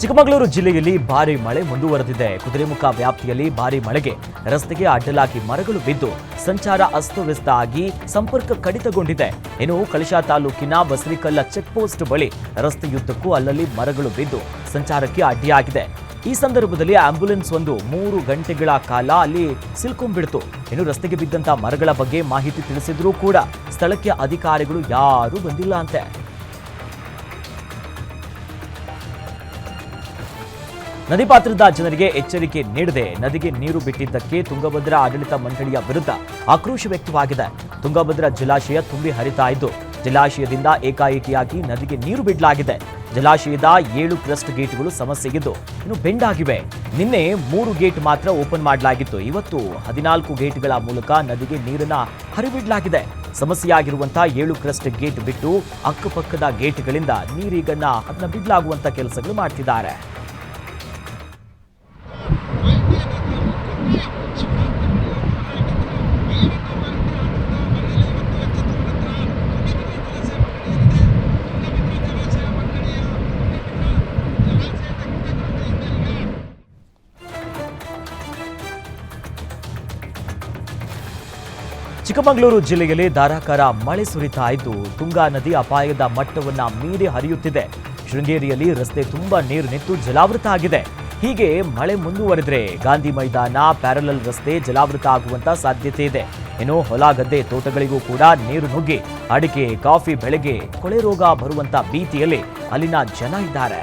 ಚಿಕ್ಕಮಗಳೂರು ಜಿಲ್ಲೆಯಲ್ಲಿ ಭಾರಿ ಮಳೆ ಮುಂದುವರೆದಿದೆ. ಕುದುರೆಮುಖ ವ್ಯಾಪ್ತಿಯಲ್ಲಿ ಭಾರಿ ಮಳೆಗೆ ರಸ್ತೆಗೆ ಅಡ್ಡಲಾಗಿ ಮರಗಳು ಬಿದ್ದು ಸಂಚಾರ ಅಸ್ತವ್ಯಸ್ತ ಆಗಿ ಸಂಪರ್ಕ ಕಡಿತಗೊಂಡಿದೆ. ಇನ್ನು ಕಳಶಾ ತಾಲೂಕಿನ ಬಸರಿಕಲ್ಲ ಚೆಕ್ ಪೋಸ್ಟ್ ಬಳಿ ರಸ್ತೆಯುದ್ದಕ್ಕೂ ಅಲ್ಲಲ್ಲಿ ಮರಗಳು ಬಿದ್ದು ಸಂಚಾರಕ್ಕೆ ಅಡ್ಡಿಯಾಗಿದೆ. ಈ ಸಂದರ್ಭದಲ್ಲಿ ಆಂಬ್ಯುಲೆನ್ಸ್ ಒಂದು ಮೂರು ಗಂಟೆಗಳ ಕಾಲ ಅಲ್ಲಿ ಸಿಲ್ಕೊಂಡ್ಬಿಡ್ತು ಇನ್ನು ರಸ್ತೆಗೆ ಬಿದ್ದಂತ ಮರಗಳ ಬಗ್ಗೆ ಮಾಹಿತಿ ತಿಳಿಸಿದ್ರೂ ಕೂಡ ಸ್ಥಳಕ್ಕೆ ಅಧಿಕಾರಿಗಳು ಯಾರೂ ಬಂದಿಲ್ಲ ಅಂತೆ. ನದಿ ಪಾತ್ರದ ಜನರಿಗೆ ಎಚ್ಚರಿಕೆ ನೀಡದೆ ನದಿಗೆ ನೀರು ಬಿಟ್ಟಿದ್ದಕ್ಕೆ ತುಂಗಭದ್ರಾ ಆಡಳಿತ ಮಂಡಳಿಯ ವಿರುದ್ಧ ಆಕ್ರೋಶ ವ್ಯಕ್ತವಾಗಿದೆ. ತುಂಗಭದ್ರಾ ಜಲಾಶಯ ತುಂಬಿ ಹರಿತಾ ಇದ್ದು, ಜಲಾಶಯದಿಂದ ಏಕಾಏಕಿಯಾಗಿ ನದಿಗೆ ನೀರು ಬಿಡಲಾಗಿದೆ. ಜಲಾಶಯದ ಏಳು ಕ್ರಸ್ಟ್ ಗೇಟ್ಗಳು ಸಮಸ್ಯೆಗಿದ್ದು ಇನ್ನು ಬೆಂಡಾಗಿವೆ. ನಿನ್ನೆ ಮೂರು ಗೇಟ್ ಮಾತ್ರ ಓಪನ್ ಮಾಡಲಾಗಿತ್ತು. ಇವತ್ತು ಹದಿನಾಲ್ಕು ಗೇಟ್ಗಳ ಮೂಲಕ ನದಿಗೆ ನೀರನ್ನ ಹರಿಬಿಡಲಾಗಿದೆ. ಸಮಸ್ಯೆಯಾಗಿರುವಂತಹ ಏಳು ಕ್ರಸ್ಟ್ ಗೇಟ್ ಬಿಟ್ಟು ಅಕ್ಕಪಕ್ಕದ ಗೇಟ್ಗಳಿಂದ ನೀರೀಗನ್ನ ಅದನ್ನ ಬಿಡಲಾಗುವಂತ ಕೆಲಸಗಳು ಮಾಡ್ತಿದ್ದಾರೆ. ಚಿಕ್ಕಮಗಳೂರು ಜಿಲ್ಲೆಯಲ್ಲಿ ಧಾರಾಕಾರ ಮಳೆ ಸುರಿತಾ ಇದ್ದು, ತುಂಗಾ ನದಿ ಅಪಾಯದ ಮಟ್ಟವನ್ನು ಮೀರಿ ಹರಿಯುತ್ತಿದೆ. ಶೃಂಗೇರಿಯಲ್ಲಿ ರಸ್ತೆ ತುಂಬಾ ನೀರು ನಿಂತು ಜಲಾವೃತ ಆಗಿದೆ. ಹೀಗೆ ಮಳೆ ಮುಂದುವರೆದರೆ ಗಾಂಧಿ ಮೈದಾನ, ಪ್ಯಾರಲಲ್ ರಸ್ತೆ ಜಲಾವೃತ ಆಗುವಂತ ಸಾಧ್ಯತೆ ಇದೆ. ಇನ್ನು ಹೊಲ, ಗದ್ದೆ, ತೋಟಗಳಿಗೂ ಕೂಡ ನೀರು ನುಗ್ಗಿ, ಅಡಿಕೆ, ಕಾಫಿ ಬೆಳೆಗೆ ಕೊಳೆ ರೋಗ ಬರುವಂತ ಭೀತಿಯಲ್ಲಿ ಅಲ್ಲಿನ ಜನ ಇದ್ದಾರೆ.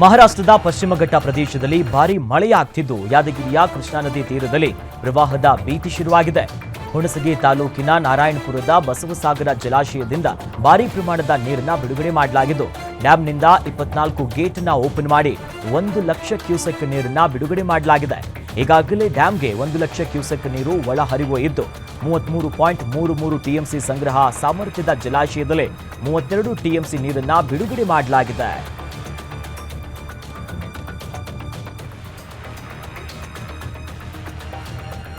ಮಹಾರಾಷ್ಟ್ರದ ಪಶ್ಚಿಮ ಘಟ್ಟ ಪ್ರದೇಶದಲ್ಲಿ ಭಾರಿ ಮಳೆಯಾಗ್ತಿದ್ದು, ಯಾದಗಿರಿಯ ಕೃಷ್ಣಾ ನದಿ ತೀರದಲ್ಲಿ ಪ್ರವಾಹದ ಭೀತಿ ಶುರುವಾಗಿದೆ. ಹುಣಸಗಿ ತಾಲೂಕಿನ ನಾರಾಯಣಪುರದ ಬಸವಸಾಗರ ಜಲಾಶಯದಿಂದ ಭಾರೀ ಪ್ರಮಾಣದ ನೀರನ್ನ ಬಿಡುಗಡೆ ಮಾಡಲಾಗಿದ್ದು ಡ್ಯಾಂನಿಂದ ಇಪ್ಪತ್ನಾಲ್ಕು ಗೇಟ್ ಅನ್ನ ಓಪನ್ ಮಾಡಿ ಒಂದು ಲಕ್ಷ ಕ್ಯೂಸೆಕ್ ನೀರನ್ನ ಬಿಡುಗಡೆ ಮಾಡಲಾಗಿದೆ. ಈಗಾಗಲೇ ಡ್ಯಾಂಗೆ ಒಂದು ಲಕ್ಷ ಕ್ಯೂಸೆಕ್ ನೀರು ಒಳಹರಿವು ಇದ್ದು, ಮೂವತ್ಮೂರು ಪಾಯಿಂಟ್ ಮೂರು ಮೂರು ಟಿಎಂಸಿ ಸಂಗ್ರಹ ಸಾಮರ್ಥ್ಯದ ಜಲಾಶಯದಲ್ಲಿ ಮೂವತ್ತೆರಡು ಟಿಎಂಸಿ ನೀರನ್ನ ಬಿಡುಗಡೆ ಮಾಡಲಾಗಿದೆ.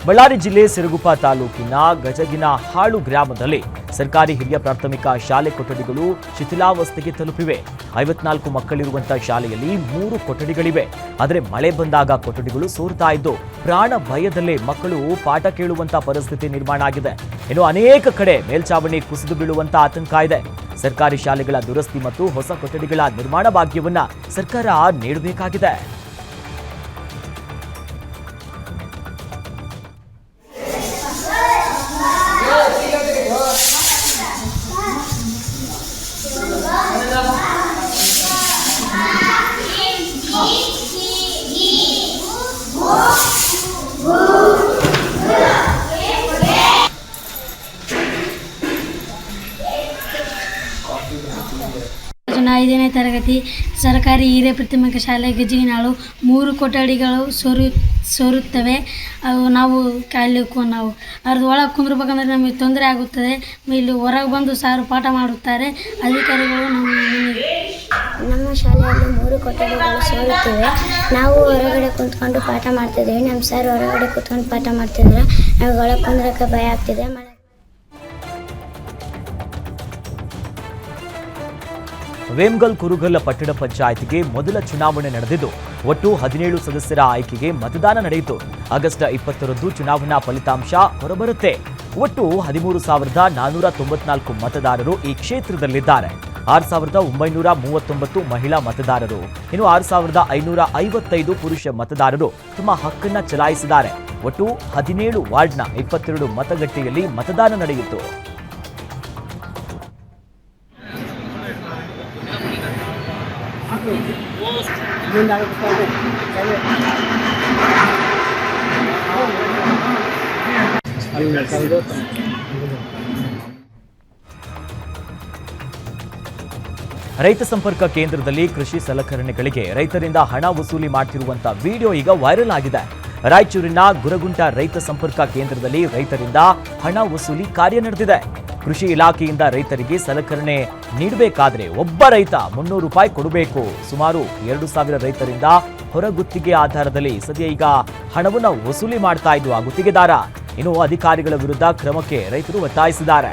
ಬಳ್ಳಾರಿ ಜಿಲ್ಲೆ ಸಿರುಗುಪ್ಪ ತಾಲೂಕಿನ ಗಜಗಿನ ಹಾಳು ಗ್ರಾಮದಲ್ಲಿ ಸರ್ಕಾರಿ ಹಿರಿಯ ಪ್ರಾಥಮಿಕ ಶಾಲೆ ಕೊಠಡಿಗಳು ಶಿಥಿಲಾವಸ್ಥೆಗೆ ತಲುಪಿವೆ. ಐವತ್ನಾಲ್ಕು ಮಕ್ಕಳಿರುವಂತಹ ಶಾಲೆಯಲ್ಲಿ ಮೂರು ಕೊಠಡಿಗಳಿವೆ. ಆದರೆ ಮಳೆ ಬಂದಾಗ ಕೊಠಡಿಗಳು ಸೋರ್ತಾ ಇದ್ದು ಪ್ರಾಣ ಭಯದಲ್ಲೇ ಮಕ್ಕಳು ಪಾಠ ಕೇಳುವಂತ ಪರಿಸ್ಥಿತಿ ನಿರ್ಮಾಣ ಆಗಿದೆ. ಇನ್ನು ಅನೇಕ ಕಡೆ ಮೇಲ್ಚಾವಣಿ ಕುಸಿದು ಬೀಳುವಂತಹ ಆತಂಕ ಇದೆ. ಸರ್ಕಾರಿ ಶಾಲೆಗಳ ದುರಸ್ತಿ ಮತ್ತು ಹೊಸ ಕೊಠಡಿಗಳ ನಿರ್ಮಾಣ ಭಾಗ್ಯವನ್ನ ಸರ್ಕಾರ ನೀಡಬೇಕಾಗಿದೆ. ತರಗತಿ. ಸರ್ಕಾರಿ ಹಿರಿಯ ಪ್ರಾಥಮಿಕ ಶಾಲೆ ಗಜಿಗಿನಾಳು ಮೂರು ಕೊಠಡಿಗಳು ಸೋರು, ಸೋರುತ್ತವೆ. ಅವು ನಾವು ಅಲ್ಲಿ ನಾವು. ಅದ್ರ ಒಳಗೆ ಕುಂದ್ರಬೇಕಂದ್ರೆ ನಮಗೆ ತೊಂದರೆ ಆಗುತ್ತದೆ. ಇಲ್ಲಿ ಹೊರಗೆ ಬಂದು ಸಾರು ಪಾಠ ಮಾಡುತ್ತಾರೆ. ಅಧಿಕಾರಿಗಳು ನಮ್ಮ ನಮ್ಮ ಶಾಲೆಯಲ್ಲಿ ಮೂರು ಕೊಠಡಿಗಳು ಸೇರುತ್ತಿವೆ. ನಾವು ಹೊರಗಡೆ ಕುಂತ್ಕೊಂಡು ಪಾಠ ಮಾಡ್ತಿದ್ದೀವಿ. ನಮ್ಮ ಸರ್ ಹೊರಗಡೆ ಕುತ್ಕೊಂಡು ಪಾಠ ಮಾಡ್ತಿದ್ರೆ ನಮಗೆ ಒಳಗೆ ಕುಂದ್ರಕ್ಕೆ ಭಯ ಆಗ್ತಿದೆ. ವೇಮ್ಗಲ್ ಕುರುಗಲ್ ಪಟ್ಟಣ ಪಂಚಾಯತ್ಗೆ ಮೊದಲ ಚುನಾವಣೆ ನಡೆದಿದ್ದು, ಒಟ್ಟು ಹದಿನೇಳು ಸದಸ್ಯರ ಆಯ್ಕೆಗೆ ಮತದಾನ ನಡೆಯಿತು. ಆಗಸ್ಟ್ ಇಪ್ಪತ್ತರಂದು ಚುನಾವಣಾ ಫಲಿತಾಂಶ ಹೊರಬರುತ್ತೆ. ಒಟ್ಟು ಹದಿಮೂರು ಸಾವಿರದ ನಾನೂರ ತೊಂಬತ್ನಾಲ್ಕು ಮತದಾರರು ಈ ಕ್ಷೇತ್ರದಲ್ಲಿದ್ದಾರೆ. ಆರು ಸಾವಿರದ ಒಂಬೈನೂರ ಮೂವತ್ತೊಂಬತ್ತು ಮಹಿಳಾ ಮತದಾರರು. ಇನ್ನು ಆರು ಸಾವಿರದ ಐನೂರ ಐವತ್ತೈದು ಪುರುಷ ಮತದಾರರು ತಮ್ಮ ಹಕ್ಕನ್ನ ಚಲಾಯಿಸಿದ್ದಾರೆ. ಒಟ್ಟು ಹದಿನೇಳು ವಾರ್ಡ್ನ ಇಪ್ಪತ್ತೆರಡು ಮತಗಟ್ಟೆಯಲ್ಲಿ ಮತದಾನ ನಡೆಯಿತು. ರೈತ ಸಂಪರ್ಕ ಕೇಂದ್ರದಲ್ಲಿ ಕೃಷಿ ಸಲಕರಣೆಗಳಿಗೆ ರೈತರಿಂದ ಹಣ ವಸೂಲಿ ಮಾಡ್ತಿರುವಂತಹ ವಿಡಿಯೋ ಈಗ ವೈರಲ್ ಆಗಿದೆ. ರಾಯಚೂರಿನ ಗುರಗುಂಟ ರೈತ ಸಂಪರ್ಕ ಕೇಂದ್ರದಲ್ಲಿ ರೈತರಿಂದ ಹಣ ವಸೂಲಿ ಕಾರ್ಯ ನಡೆದಿದೆ. ಕೃಷಿ ಇಲಾಖೆಯಿಂದ ರೈತರಿಗೆ ಸಲಕರಣೆ ನೀಡಬೇಕಾದ್ರೆ ಒಬ್ಬ ರೈತ ಮುನ್ನೂರು ರೂಪಾಯಿ ಕೊಡಬೇಕು. ಸುಮಾರು ಎರಡು ಸಾವಿರ ರೈತರಿಂದ ಹೊರಗುತ್ತಿಗೆ ಆಧಾರದಲ್ಲಿ ಸದ್ಯ ಈಗ ಹಣವನ್ನು ವಸೂಲಿ ಮಾಡ್ತಾ ಇದ್ದು ಆ ಗುತ್ತಿಗೆದಾರ ಇನ್ನು ಅಧಿಕಾರಿಗಳ ವಿರುದ್ಧ ಕ್ರಮಕ್ಕೆ ರೈತರು ಒತ್ತಾಯಿಸಿದ್ದಾರೆ.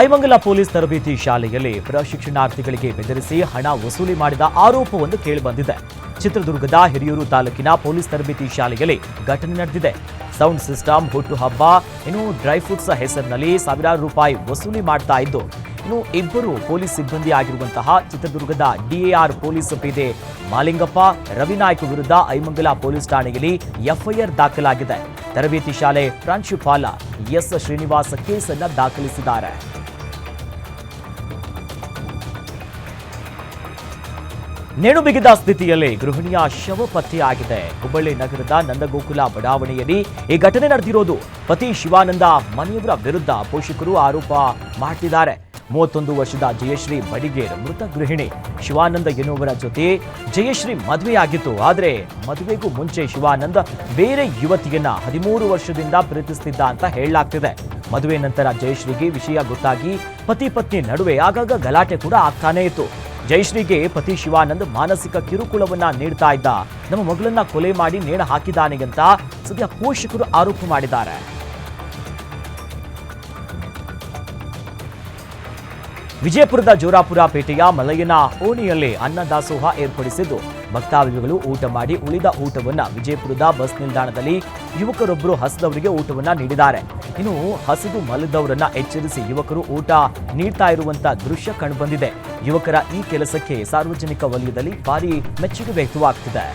ಐಮಂಗಲ ಪೊಲೀಸ್ ತರಬೇತಿ ಶಾಲೆಯಲ್ಲಿ ಪ್ರಶಿಕ್ಷಣಾರ್ಥಿಗಳಿಗೆ ಬೆದರಿಸಿ ಹಣ ವಸೂಲಿ ಮಾಡಿದ ಆರೋಪವೊಂದು ಕೇಳಿಬಂದಿದೆ. ಚಿತ್ರದುರ್ಗದ ಹಿರಿಯೂರು ತಾಲೂಕಿನ ಪೊಲೀಸ್ ತರಬೇತಿ ಶಾಲೆಯಲ್ಲಿ ಘಟನೆ ನಡೆದಿದೆ. ಸೌಂಡ್ ಸಿಸ್ಟಮ್ ಹುಟ್ಟುಹಬ್ಬ ಇನ್ನು ಡ್ರೈ ಫ್ರೂಟ್ಸ್ ಹೆಸರಿನಲ್ಲಿ ಸಾವಿರಾರು ರೂಪಾಯಿ ವಸೂಲಿ ಮಾಡ್ತಾ ಇದ್ದು, ಇನ್ನು ಇಬ್ಬರು ಪೊಲೀಸ್ ಸಿಬ್ಬಂದಿ ಆಗಿರುವಂತಹ ಚಿತ್ರದುರ್ಗದ ಡಿಎಆರ್ ಪೊಲೀಸ್ ಪೇದೆ ಮಾಲಿಂಗಪ್ಪ ರವಿನಾಯ್ಕ ವಿರುದ್ಧ ಐಮಂಗಲ ಪೊಲೀಸ್ ಠಾಣೆಯಲ್ಲಿ ಎಫ್ಐಆರ್ ದಾಖಲಾಗಿದೆ. ತರಬೇತಿ ಶಾಲೆ ಪ್ರಾಂಶುಪಾಲ ಎಸ್ ಶ್ರೀನಿವಾಸ ಕೇಸನ್ನ ದಾಖಲಿಸಿದ್ದಾರೆ. ನೇಣು ಬಿಗಿದ ಸ್ಥಿತಿಯಲ್ಲಿ ಗೃಹಿಣಿಯ ಶವ ಪತ್ತೆಯಾಗಿದೆ. ಹುಬ್ಬಳ್ಳಿ ನಗರದ ನಂದಗೋಕುಲ ಬಡಾವಣೆಯಲ್ಲಿ ಈ ಘಟನೆ ನಡೆದಿರೋದು ಪತಿ ಶಿವಾನಂದ ಮನೆಯವರ ವಿರುದ್ಧ ಪೋಷಕರು ಆರೋಪ ಮಾಡುತ್ತಿದ್ದಾರೆ ಮೂವತ್ತೊಂದು ವರ್ಷದ ಜಯಶ್ರೀ ಬಡಿಗೇರ್ ಮೃತ ಗೃಹಿಣಿ ಶಿವಾನಂದ ಎನ್ನುವರ ಜೊತೆ ಜಯಶ್ರೀ ಮದುವೆಯಾಗಿತ್ತು. ಆದರೆ ಮದುವೆಗೂ ಮುಂಚೆ ಶಿವಾನಂದ ಬೇರೆ ಯುವತಿಯನ್ನ ಹದಿಮೂರು ವರ್ಷದಿಂದ ಪ್ರೀತಿಸ್ತಿದ್ದ ಅಂತ ಹೇಳಲಾಗ್ತಿದೆ. ಮದುವೆ ನಂತರ ಜಯಶ್ರೀಗೆ ವಿಷಯ ಗೊತ್ತಾಗಿ ಪತಿ ಪತ್ನಿ ನಡುವೆ ಆಗಾಗ ಗಲಾಟೆ ಕೂಡ ಆಗ್ತಾನೇ ಇತ್ತು. ಜಯಶ್ರೀಗೆ ಪತಿ ಶಿವಾನಂದ್ ಮಾನಸಿಕ ಕಿರುಕುಳವನ್ನ ನೀಡ್ತಾ ಇದ್ದ. ನಮ್ಮ ಮಗಳನ್ನ ಕೊಲೆ ಮಾಡಿ ನೇಣ ಹಾಕಿದ್ದಾನೆ ಅಂತ ಸದ್ಯ ಪೋಷಕರು ಆರೋಪ ಮಾಡಿದ್ದಾರೆ. ವಿಜಯಪುರದ ಜೋರಾಪುರ ಪೇಟೆಯ ಮಲಯನ ಓಣಿಯಲ್ಲಿ ಅನ್ನದಾಸೋಹ ಏರ್ಪಡಿಸಿದ್ದು. ಭಕ್ತಾದಿಗಳು ಊಟ ಮಾಡಿ ಉಳಿದ ಊಟವನ್ನ ವಿಜಯಪುರದ ಬಸ್ ನಿಲ್ದಾಣದಲ್ಲಿ ಯುವಕರೊಬ್ಬರು ಹಸಿದವರಿಗೆ ಊಟವನ್ನ ನೀಡಿದ್ದಾರೆ. ಇನ್ನು ಹಸಿದು ಮಲದವರನ್ನ ಎಚ್ಚರಿಸಿ ಯುವಕರು ಊಟ ನೀಡ್ತಾ ಇರುವಂತಹ ದೃಶ್ಯ ಕಂಡುಬಂದಿದೆ. ಯುವಕರ ಈ ಕೆಲಸಕ್ಕೆ ಸಾರ್ವಜನಿಕ ವಲಯದಲ್ಲಿ ಭಾರಿ ಮೆಚ್ಚುಗೆ ವ್ಯಕ್ತವಾಗ್ತಿದೆ.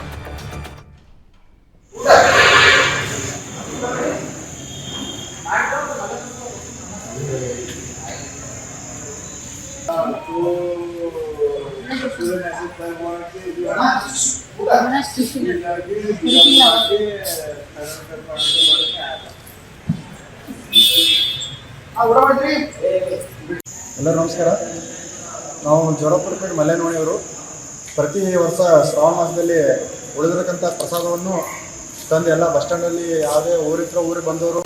ಎಲ್ಲರೂ ನಮಸ್ಕಾರ. ನಾವು ಜೋರಪುರಪೇಟೆ ಮಲೆನೋಣಿಯವರು ಪ್ರತಿ ವರ್ಷ ಶ್ರಾವಣ ಮಾಸದಲ್ಲಿ ಉಳಿದಿರತಕ್ಕಂಥ ಪ್ರಸಾದವನ್ನು ತಂದು ಎಲ್ಲ ಬಸ್ ಸ್ಟ್ಯಾಂಡಲ್ಲಿ ಯಾವುದೇ ಊರಿತ್ರ ಊರಿಗೆ ಬಂದವರು.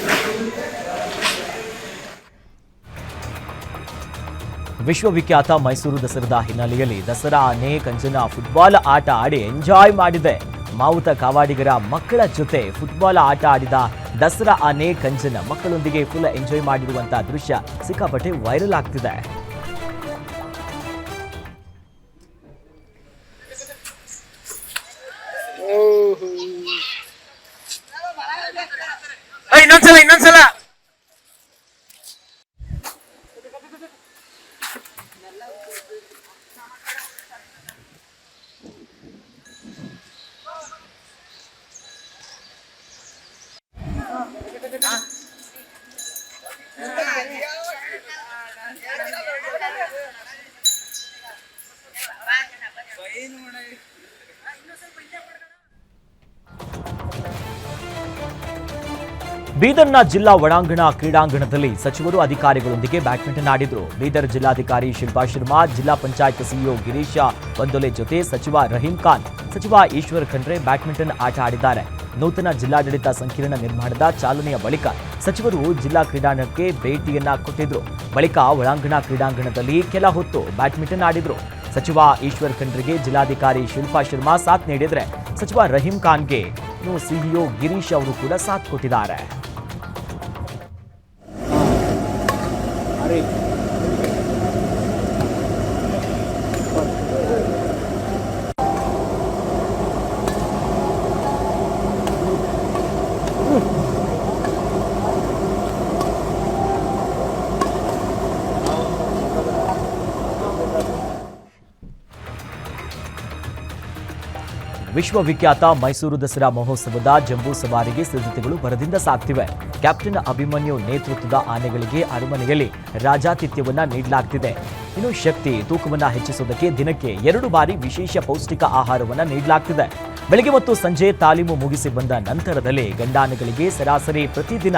ವಿಶ್ವವಿಖ್ಯಾತ ಮೈಸೂರು ದಸರಾದ ಹಿನ್ನೆಲೆಯಲ್ಲಿ ದಸರಾ ಆನೆ ಕಂಚನ ಫುಟ್ಬಾಲ್ ಆಟ ಆಡಿ ಎಂಜಾಯ್ ಮಾಡಿದೆ. ಮಾವುತ ಕಾವಾಡಿಗರ ಮಕ್ಕಳ ಜೊತೆ ಫುಟ್ಬಾಲ್ ಆಟ ಆಡಿದ ದಸರಾ ಆನೆ ಕಂಚನ ಮಕ್ಕಳೊಂದಿಗೆ ಫುಲ್ ಎಂಜಾಯ್ ಮಾಡಿರುವಂತಹ ದೃಶ್ಯ ಸಿಕ್ಕಾಪಟ್ಟೆ ವೈರಲ್ ಆಗ್ತಿದೆ. ಬೀದರ್ನ ಜಿಲ್ಲಾ ಒಳಾಂಗಣ ಕ್ರೀಡಾಂಗಣದಲ್ಲಿ ಸಚಿವರು ಅಧಿಕಾರಿಗಳೊಂದಿಗೆ ಬ್ಯಾಡ್ಮಿಂಟನ್ ಆಡಿದರು. ಬೀದರ್ ಜಿಲ್ಲಾಧಿಕಾರಿ ಶಿಲ್ಪಾ ಶರ್ಮಾ, ಜಿಲ್ಲಾ ಪಂಚಾಯತ್ ಸಿಇಒ ಗಿರೀಶ ಬಂದೊಲೆ ಜೊತೆ ಸಚಿವ ರಹೀಂ ಖಾನ್, ಸಚಿವ ಈಶ್ವರ್ ಖಂಡ್ರೆ ಬ್ಯಾಡ್ಮಿಂಟನ್ ಆಟ ಆಡಿದ್ದಾರೆ. ನೂತನ ಜಿಲ್ಲಾಡಳಿತ ಸಂಕೀರ್ಣ ನಿರ್ಮಾಣದ ಚಾಲನೆಯ ಬಳಿಕ ಸಚಿವರು ಜಿಲ್ಲಾ ಕ್ರೀಡಾಂಗಣಕ್ಕೆ ಭೇಟಿಯನ್ನ ಕೊಟ್ಟಿದ್ರು. ಬಳಿಕ ಒಳಾಂಗಣ ಕ್ರೀಡಾಂಗಣದಲ್ಲಿ ಕೆಲ ಹೊತ್ತು ಬ್ಯಾಡ್ಮಿಂಟನ್ ಆಡಿದ್ರು. ಸಚಿವ ಈಶ್ವರ್ ಖಂಡ್ರಿಗೆ ಜಿಲ್ಲಾಧಿಕಾರಿ ಶಿಲ್ಪಾ ಶರ್ಮಾ ಸಾಥ್ ನೀಡಿದ್ರೆ ಸಚಿವ ರಹೀಂ ಖಾನ್ಗೆ ಸಿಇಒ ಗಿರೀಶ್ ಅವರು ಕೂಡ ಸಾಥ್ ಕೊಟ್ಟಿದ್ದಾರೆ. ವಿಶ್ವವಿಖ್ಯಾತ ಮೈಸೂರು ದಸರಾ ಮಹೋತ್ಸವದ ಜಂಬೂ ಸವಾರಿಗೆ ಸಿದ್ಧತೆಗಳು ಭರದಿಂದ ಸಾಗ್ತಿವೆ ಕ್ಯಾಪ್ಟನ್ ಅಭಿಮನ್ಯು ನೇತೃತ್ವದ ಆನೆಗಳಿಗೆ ಅರಮನೆಯಲ್ಲಿ ರಾಜಾತಿಥ್ಯವನ್ನು ನೀಡಲಾಗ್ತಿದೆ. ಇನ್ನು ಶಕ್ತಿ ತೂಕವನ್ನು ಹೆಚ್ಚಿಸುವುದಕ್ಕೆ ದಿನಕ್ಕೆ ಎರಡು ಬಾರಿ ವಿಶೇಷ ಪೌಷ್ಟಿಕ ಆಹಾರವನ್ನ ನೀಡಲಾಗ್ತಿದೆ. ಬೆಳಗ್ಗೆ ಮತ್ತು ಸಂಜೆ ತಾಲೀಮು ಮುಗಿಸಿ ಬಂದ ನಂತರದಲ್ಲಿ ಗಂಡಾನೆಗಳಿಗೆ ಸರಾಸರಿ ಪ್ರತಿದಿನ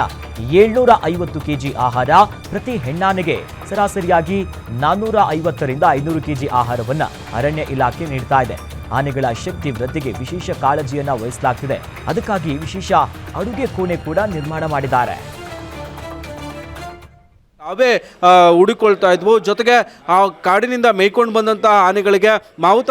ಏಳ್ನೂರ ಐವತ್ತು ಕೆಜಿ ಆಹಾರ, ಪ್ರತಿ ಹೆಣ್ಣಾನೆಗೆ ಸರಾಸರಿಯಾಗಿ ನಾನ್ನೂರ ಐವತ್ತರಿಂದ ಐನೂರು ಕೆಜಿ ಆಹಾರವನ್ನ ಅರಣ್ಯ ಇಲಾಖೆ ನೀಡ್ತಾ ಇದೆ. ಆನೆಗಳ ಶಕ್ತಿ ವೃದ್ಧಿಗೆ ವಿಶೇಷ ಕಾಳಜಿಯನ್ನ ವಹಿಸಲಾಗ್ತಿದೆ. ಅದಕ್ಕಾಗಿ ವಿಶೇಷ ಅಡುಗೆ ಕೋಣೆ ಕೂಡ ನಿರ್ಮಾಣ ಮಾಡಿದ್ದಾರೆ. ಅವೇ ಹುಡುಕೊಳ್ತಾ ಇದ್ವು. ಜೊತೆಗೆ ಆ ಕಾಡಿನಿಂದ ಮೇಯ್ಕೊಂಡು ಬಂದಂತಹ ಆನೆಗಳಿಗೆ ಮಾವುತ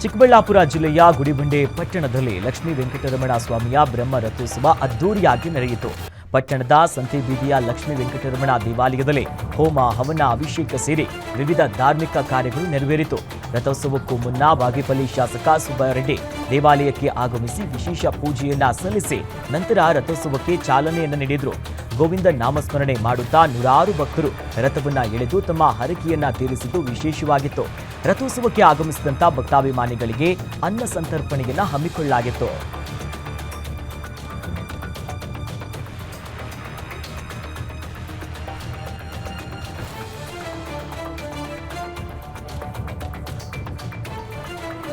ಚಿಕ್ಕಬಳ್ಳಾಪುರ ಜಿಲ್ಲೆಯ ಗುಡಿಬಂಡೆ ಪಟ್ಟಣದಲ್ಲಿ ಲಕ್ಷ್ಮೀ ವೆಂಕಟರಮಣ ಸ್ವಾಮಿಯ ಬ್ರಹ್ಮ ರಥೋತ್ಸವ ಅದ್ದೂರಿಯಾಗಿ ನಡೆಯಿತು. ಪಟ್ಟಣದ ಸಂತೆ ಬೀದಿಯ ಲಕ್ಷ್ಮೀ ವೆಂಕಟರಮಣ ದೇವಾಲಯದಲ್ಲಿ ಹೋಮ, ಹವನ, ಅಭಿಷೇಕ ಸೇರಿ ವಿವಿಧ ಧಾರ್ಮಿಕ ಕಾರ್ಯಗಳು ನೆರವೇರಿತು. ರಥೋತ್ಸವಕ್ಕೂ ಮುನ್ನ ಬಾಗೇಪಲ್ಲಿ ಶಾಸಕ ಸುಬ್ಬಾರೆಡ್ಡಿ ದೇವಾಲಯಕ್ಕೆ ಆಗಮಿಸಿ ವಿಶೇಷ ಪೂಜೆಯನ್ನ ಸಲ್ಲಿಸಿ ನಂತರ ರಥೋತ್ಸವಕ್ಕೆ ಚಾಲನೆಯನ್ನು ನೀಡಿದ್ರು. ಗೋವಿಂದ ನಾಮಸ್ಮರಣೆ ಮಾಡುತ್ತಾ ನೂರಾರು ಭಕ್ತರು ರಥವನ್ನ ಎಳೆದು ತಮ್ಮ ಹರಕೆಯನ್ನ ತೀರಿಸಿದ್ದು ವಿಶೇಷವಾಗಿತ್ತು. ರಥೋತ್ಸವಕ್ಕೆ ಆಗಮಿಸಿದಂತ ಭಕ್ತಾಭಿಮಾನಿಗಳಿಗೆ ಅನ್ನ ಸಂತರ್ಪಣೆಯನ್ನ ಹಮ್ಮಿಕೊಳ್ಳಲಾಗಿತ್ತು.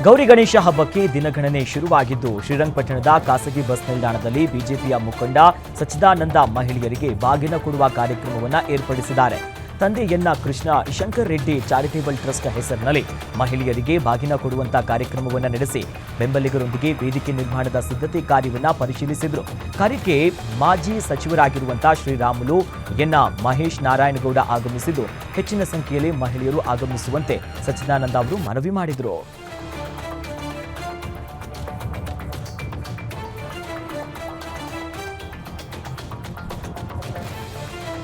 ಗೌರಿ ಗಣೇಶ ಹಬ್ಬಕ್ಕೆ ದಿನಗಣನೆ ಶುರುವಾಗಿದ್ದು, ಶ್ರೀರಂಗಪಟ್ಟಣದ ಖಾಸಗಿ ಬಸ್ ನಿಲ್ದಾಣದಲ್ಲಿ ಬಿಜೆಪಿಯ ಮುಖಂಡ ಸಚ್ಚಿದಾನಂದ ಮಹಿಳೆಯರಿಗೆ ಬಾಗಿನ ಕೊಡುವ ಕಾರ್ಯಕ್ರಮವನ್ನು ಏರ್ಪಡಿಸಿದ್ದಾರೆ. ತಂದೆ ಎನ್ನ ಕೃಷ್ಣ ಶಂಕರ್ ರೆಡ್ಡಿ ಚಾರಿಟೇಬಲ್ ಟ್ರಸ್ಟ್ ಹೆಸರಿನಲ್ಲಿ ಮಹಿಳೆಯರಿಗೆ ಬಾಗಿನ ಕೊಡುವಂತಹ ಕಾರ್ಯಕ್ರಮವನ್ನ ನಡೆಸಿ, ಬೆಂಬಲಿಗರೊಂದಿಗೆ ವೇದಿಕೆ ನಿರ್ಮಾಣದ ಸಿದ್ಧತೆ ಕಾರ್ಯವನ್ನ ಪರಿಶೀಲಿಸಿದರು. ಕಾರ್ಯಕ್ಕೆ ಮಾಜಿ ಸಚಿವರಾಗಿರುವಂತಹ ಶ್ರೀರಾಮುಲು, ಎನ್ನ ಮಹೇಶ್ ನಾರಾಯಣಗೌಡ ಆಗಮಿಸಿದ್ದು, ಹೆಚ್ಚಿನ ಸಂಖ್ಯೆಯಲ್ಲಿ ಮಹಿಳೆಯರು ಆಗಮಿಸುವಂತೆ ಸಚ್ಚಿದಾನಂದ ಅವರು ಮನವಿ ಮಾಡಿದರು.